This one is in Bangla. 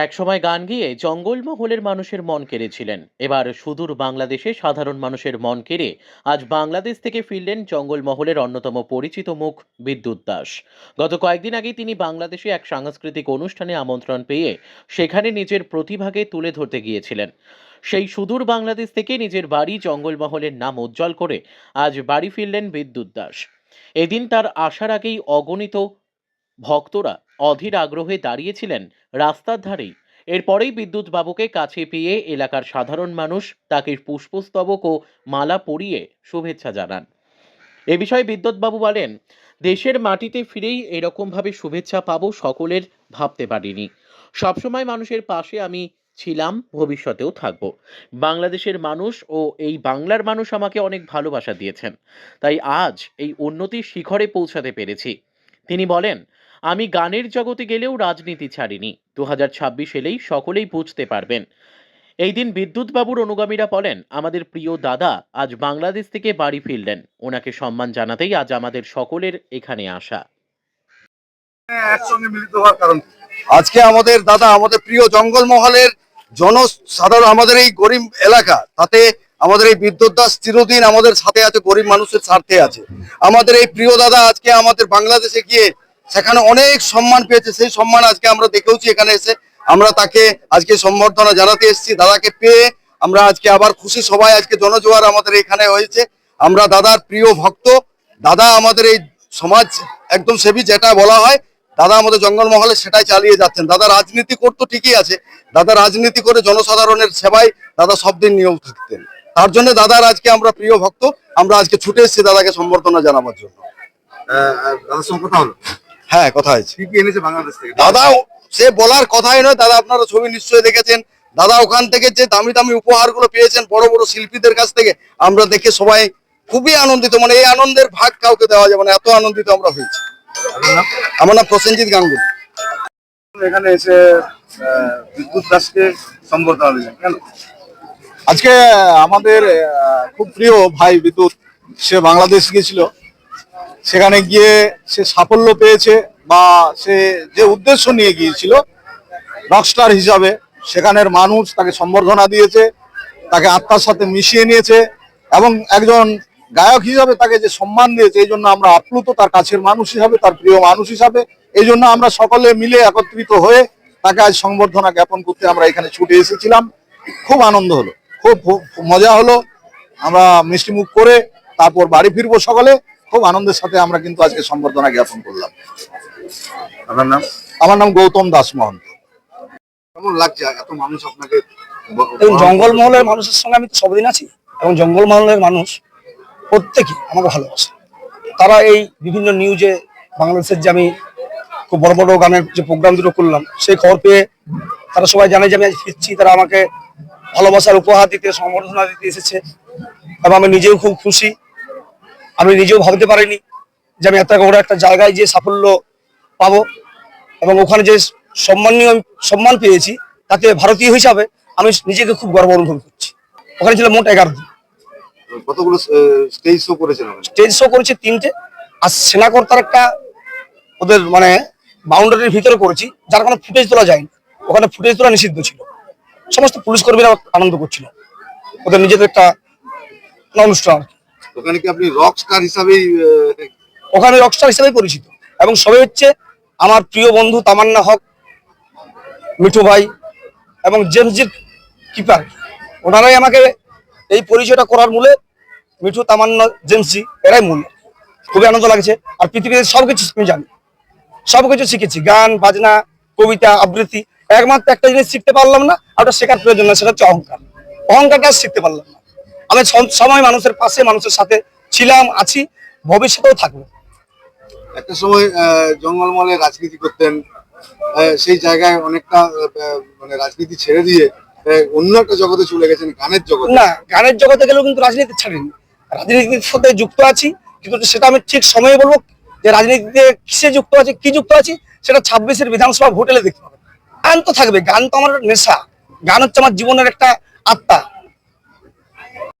একসময় গান গেয়ে জঙ্গলমহলের মানুষের মন কেড়েছিলেন। এবার সুদূর বাংলাদেশে সাধারণ মানুষের মন কেড়ে আজ বাংলাদেশ থেকে ফিরলেন জঙ্গলমহলের অন্যতম পরিচিত মুখ বিদ্যুৎ দাস। গত কয়েকদিন আগেই তিনি বাংলাদেশে এক সাংস্কৃতিক অনুষ্ঠানে আমন্ত্রণ পেয়ে সেখানে নিজের প্রতিভাকে তুলে ধরতে গিয়েছিলেন। সেই সুদূর বাংলাদেশ থেকে নিজের বাড়ি জঙ্গলমহলের নাম উজ্জ্বল করে আজ বাড়ি ফিরলেন বিদ্যুৎ দাস। এদিন তার আসার আগেই অগণিত ভক্তরা অধীর আগ্রহে দাঁড়িয়েছিলেন রাস্তার ধারেই এরপরেই বিদ্যুৎ বাবুকে কাছে পেয়ে এলাকার সাধারণ মানুষ তাকে পুষ্পস্তবক ও মালা পরিয়ে শুভেচ্ছা জানান। এ বিষয়ে বিদ্যুৎবাবু বলেন, দেশের মাটিতে ফিরেই এরকমভাবে শুভেচ্ছা পাবো সকলের ভাবতে পারিনি। সবসময় মানুষের পাশে আমি ছিলাম, ভবিষ্যতেও থাকব। বাংলাদেশের মানুষ ও এই বাংলার মানুষ আমাকে অনেক ভালোবাসা দিয়েছেন। তাই আজ এই উন্নতির শিখরে পৌঁছাতে পেরেছি। তিনি বলেন, আমি গানের জগতে গেলেও রাজনীতি ছাড়িনি। দু হাজার ছাব্বিশ এলেই সকলেই বুঝতে পারবেন। এই দিন বিদ্যুৎবাবুর অনুগামীরা বলেন, আমাদের প্রিয় দাদা আজ বাংলাদেশ থেকে বাড়ি ফিরলেন। ওনাকে সম্মান জানাতেই আজ আমাদের সকলের এখানে আসা। একসঙ্গে মিলিত হওয়ার কারণ আজকে আমাদের দাদা আমাদের প্রিয় জঙ্গলমহলের জনসাধারণ আমাদের এই গরিব এলাকা, তাতে আমাদের এই বিদ্যুৎ দাস চিরদিন আমাদের সাথে আছে, গরিব মানুষের স্বার্থে আছে। আমাদের এই প্রিয় দাদা আজকে আমাদের বাংলাদেশে গিয়ে সেখানে অনেক সম্মান পেয়েছে। সেই সম্মান আজকে আমরা দেখেওছি এখানে এসে। আমরা তাকে আজকে সম্বর্ধনা জানাতে এসেছি। দাদাকে পেয়ে আমরা আজকে আবার খুশি। সবাই আজকে জনজোয়ার আমাদের এখানে হয়েছে। আমরা দাদার প্রিয় ভক্ত। দাদা আমাদের এই সমাজ একদম সেবী যেটা বলা হয়, দাদা আমাদের জঙ্গলমহলে সেটাই চালিয়ে যাচ্ছেন। দাদা রাজনীতি করতো ঠিকই আছে। দাদা রাজনীতি করে জনসাধারণের সেবায় দাদা সব দিন থাকতেন। তার জন্য দাদার আজকে আমরা প্রিয় ভক্ত আমরা আজকে ছুটে এসেছি দাদাকে সম্বর্ধনা জানাবার জন্য। আহ, আহ, দাদার সঙ্গে কথা হলো? হ্যাঁ কথা হয়েছে। কি কি এনেছে বাংলাদেশ থেকে? দাদা সে বলার কথাই নয় দাদা আপনারা ছবি নিশ্চয়ই দেখেছেন। দাদা ওখান থেকে যে দামি দামি উপহারগুলো পেয়েছেন বড় বড় শিল্পীদের কাছ থেকে আমরা দেখে সবাই খুবই আনন্দিত মানে এই আনন্দের ভাগ কাউকে দেওয়া যাবে না এত আনন্দিত আমরা হয়েছি। আমার নাম প্রসেনজিৎ গাঙ্গুলি। এখানে এসে বিদ্যুৎ দাসকে সম্বর্ধনা দিলেন কেন? আজকে আমাদের খুব প্রিয় ভাই বিদ্যুৎ, সে বাংলাদেশ গিয়েছিল। সেখানে গিয়ে সে সাফল্য পেয়েছে বা সে যে উদ্দেশ্য নিয়ে গিয়েছিল রকস্টার হিসাবে, সেখানের মানুষ তাকে সম্বর্ধনা দিয়েছে, তাকে আত্মার সাথে মিশিয়ে নিয়েছে এবং একজন গায়ক হিসাবে তাকে যে সম্মান দিয়েছে, এই জন্য আমরা আপ্লুত তার কাছের মানুষ হিসাবে, তার প্রিয় মানুষ হিসাবে, এই জন্য আমরা সকলে মিলে একত্রিত হয়ে তাকে আজ সংবর্ধনা জ্ঞাপন করতে আমরা এখানে ছুটে এসেছিলাম। খুব আনন্দ হলো। খুব মজা হলো। আমরা মিষ্টি মুখ করে তারপর বাড়ি ফিরবো সকালে। খুব আনন্দের সাথে আমরা কিন্তু আজকে সম্বর্ধনা জ্ঞাপন করলাম। আপনার নাম? আমার নাম গৌতম দাস মহন্ত কেমন লাগছে? এত মানুষ আপনাকে এবং জঙ্গলমহলের মানুষের সঙ্গে আমি তো সবদিন আছি। এবং জঙ্গলমহলের মানুষ প্রত্যেকে আমাকে ভালোবাসে। তারা এই বিভিন্ন নিউজে বাংলাদেশের যে আমি খুব বড় বড় গানের যে প্রোগ্রাম দুটো করলাম সেই খবর পেয়ে তারা সবাই জানে যে আমি আজ ফিরছি। তারা আমাকে ভালোবাসার উপহার দিতে সম্বর্ধনা দিতে এসেছে। এবং আমি নিজেও খুব খুশি। আমি নিজেও ভাবতে পারিনি যে আমি এত বড় একটা জায়গায় যে সাফল্য পাবো। এবং ওখানে যে সম্মানীয় সম্মান পেয়েছি তাতে ভারতীয় হিসাবে আমি নিজেকে খুব গর্ব অনুভব করছি। ওখানে ছিল মোট এগারো দিন কতগুলো স্টেজ শো করেছেন ওখানে? স্টেজ শো করেছি তিনটে। আর সেনাকর্তার একটা ওদের মানে বাউন্ডারির ভিতরে করেছি যার কোনো ফুটেজ তোলা যায়নি। ওখানে ফুটেজ তোলা নিষিদ্ধ ছিল। সমস্ত পুলিশ কর্মীরা আনন্দ করছিল। ওদের নিজেদের একটা অনুষ্ঠান। ওখানে কি আপনি রক স্টার হিসাবেই ওখানে রকস্টার হিসেবে পরিচিত। এবং সবে হচ্ছে আমার প্রিয় বন্ধু তামান্না হক মিঠু ভাই এবং জেমসজির কিপার ওনারাই আমাকে এই পরিচয়টা করার মূলে মিঠু তামান্না জেমসজি এরাই মূল। খুবই আনন্দ লাগছে। আর পৃথিবীতে সবকিছু আমি জানি। সবকিছু শিখেছি। গান বাজনা কবিতা আবৃত্তি। একমাত্র একটা জিনিস শিখতে পারলাম না আর ওটা শেখার প্রয়োজন না সেটা হচ্ছে অহংকার। অহংকারটা শিখতে পারলাম না। আমি সময় মানুষের পাশে মানুষের সাথে ছিলাম আছি ভবিষ্যতেও থাকব। একটা সময় আহ, জঙ্গলমহলে রাজনীতি করতেন সেই জায়গায় অনেকটা মানে রাজনীতি ছেড়ে দিয়ে অন্য একটা জগতে চলে গেছেন গানের জগতে। না গানের জগতে গেলেও কিন্তু রাজনীতি ছাড়িনি। রাজনীতির সাথে যুক্ত আছি কিন্তু সেটা আমি ঠিক সময়ে বলব যে রাজনীতিতে কিসে যুক্ত আছে কি যুক্ত আছি সেটা ছাব্বিশের বিধানসভা ভোটেলে দেখতে পাবে গান তো থাকবে গান তো আমার নেশা। গান হচ্ছে আমার জীবনের একটা আত্মা।